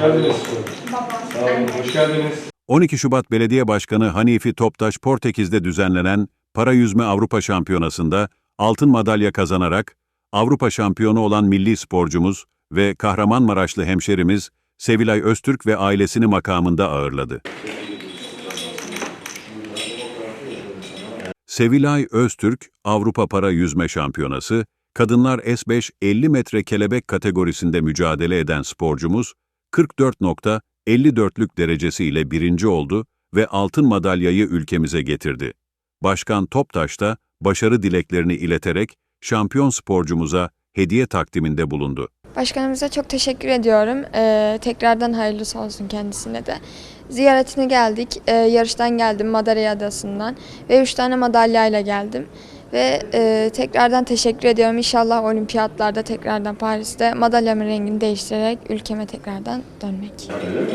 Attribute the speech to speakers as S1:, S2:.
S1: geldiniz. Hoş geldiniz.
S2: 12 Şubat Belediye Başkanı Hanifi Toptaş Portekiz'de düzenlenen para yüzme Avrupa Şampiyonası'nda altın madalya kazanarak Avrupa şampiyonu olan milli sporcumuz ve Kahramanmaraşlı hemşerimiz Sevilay Öztürk ve ailesini makamında ağırladı. Sevilay Öztürk Avrupa Para Yüzme Şampiyonası, Kadınlar S5 50 metre kelebek kategorisinde mücadele eden sporcumuz 44.54'lük derecesiyle birinci oldu ve altın madalyayı ülkemize getirdi. Başkan Toptaş da başarı dileklerini ileterek şampiyon sporcumuza hediye takdiminde bulundu.
S3: Başkanımıza çok teşekkür ediyorum. Ee, tekrardan hayırlısı olsun kendisine de. Ziyaretine geldik. Ee, yarıştan geldim Madarya Adası'ndan ve 3 tane madalyayla geldim. Ve e, tekrardan teşekkür ediyorum. İnşallah olimpiyatlarda tekrardan Paris'te madalyamın rengini değiştirerek ülkeme tekrardan dönmek.
S1: Öyle mi?